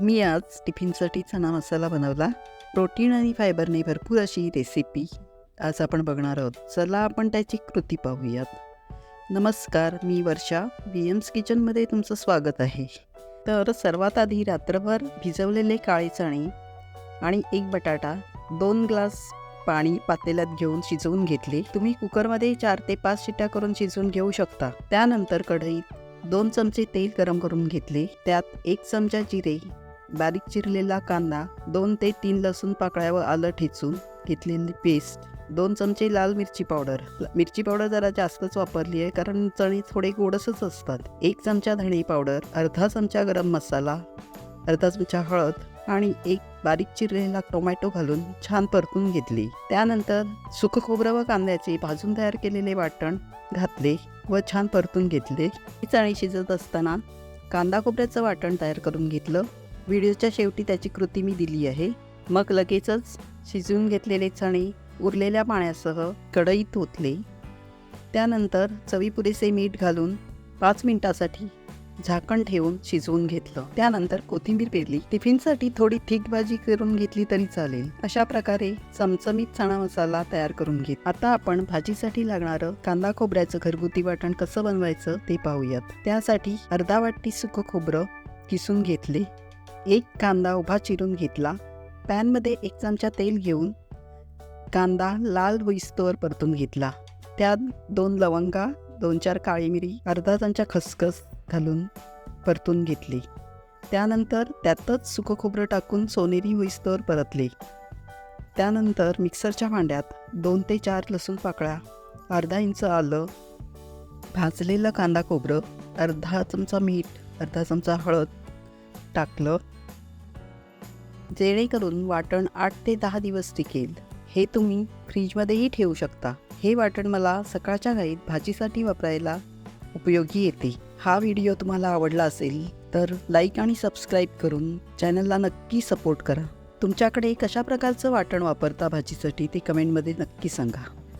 मी आज टिफिनसाठी चणा मसाला बनवला. प्रोटीन आणि फायबरने भरपूर अशी रेसिपी आज आपण बघणार आहोत. चला आपण त्याची कृती पाहूयात. नमस्कार मी वर्षा. व्ही एम्स किचनमध्ये तुमचं स्वागत आहे. तर सर्वात आधी रात्रभर भिजवलेले काळे चणे आणि एक बटाटा दोन ग्लास पाणी पातेल्यात घेऊन शिजवून घेतले. तुम्ही कुकरमध्ये चार ते पाच शिट्ट्या करून शिजवून घेऊ शकता. त्यानंतर कढईत दोन चमचे तेल गरम करून घेतले. त्यात एक चमचा जिरे बारीक चिरलेला कांदा दोन ते तीन लसूण पाकळ्या व आलं ठेचून घेतलेली पेस्ट दोन चमचे लाल मिरची पावडर. मिरची पावडर जरा जास्तच वापरली आहे कारण चणे थोडे गोडसच असतात. एक चमचा धणे पावडर अर्धा चमचा गरम मसाला अर्धा चमचा हळद आणि एक बारीक चिरलेला टोमॅटो घालून छान परतून घेतली. त्यानंतर सुख खोबरं व कांद्याचे भाजून तयार केलेले वाटण घातले व छान परतून घेतले. चणे चणी शिजत असताना कांदा खोबऱ्याचं वाटण तयार करून घेतलं. व्हिडिओच्या शेवटी त्याची कृती मी दिली आहे. मग लगेचच शिजवून घेतलेले चणे उरलेल्या पाण्यासह कढईत ओतले. त्यानंतर चवी पुरेसे मीठ घालून पाच मिनिटासाठी झाकण ठेवून शिजवून घेतलं. त्यानंतर कोथिंबीर पेरली. टिफिनसाठी थोडी थिक भाजी करून घेतली तरी चालेल. अशा प्रकारे चमचमीत चणा मसाला तयार करून घेत. आता आपण भाजीसाठी लागणारं कांदा खोबऱ्याचं घरगुती वाटण कसं बनवायचं ते पाहूयात. त्यासाठी अर्धा वाटी सुकं खोबरं किसून घेतले. एक कांदा उभा चिरून घेतला. पॅनमध्ये एक चमचा तेल घेऊन कांदा लाल होईस्तोवर परतून घेतला. त्यात दोन लवंगा दोन चार काळी मिरी अर्धा चमचा खसखस घालून परतून घेतली. त्यानंतर त्यातच सुकं खोबरं टाकून सोनेरी होईस्तोवर परतले. त्यानंतर मिक्सरच्या भांड्यात दोन ते चार लसूण पाकळ्या अर्धा इंच आलं भाजलेलं कांदा खोबरं अर्धा चमचा मीठ अर्धा चमचा हळद टाकलं. जेणेकरून वाटण आठ ते दहा दिवस टिकेल. हे तुम्ही फ्रीजमध्येही ठेवू शकता. हे वाटण मला सकाळच्या घाईत भाजीसाठी वापरायला उपयोगी येते. हा व्हिडिओ तुम्हाला आवडला असेल तर लाईक आणि सबस्क्राईब करून चॅनलला नक्की सपोर्ट करा. तुमच्याकडे कशा प्रकारचं वाटण वापरता भाजीसाठी ते कमेंटमध्ये नक्की सांगा.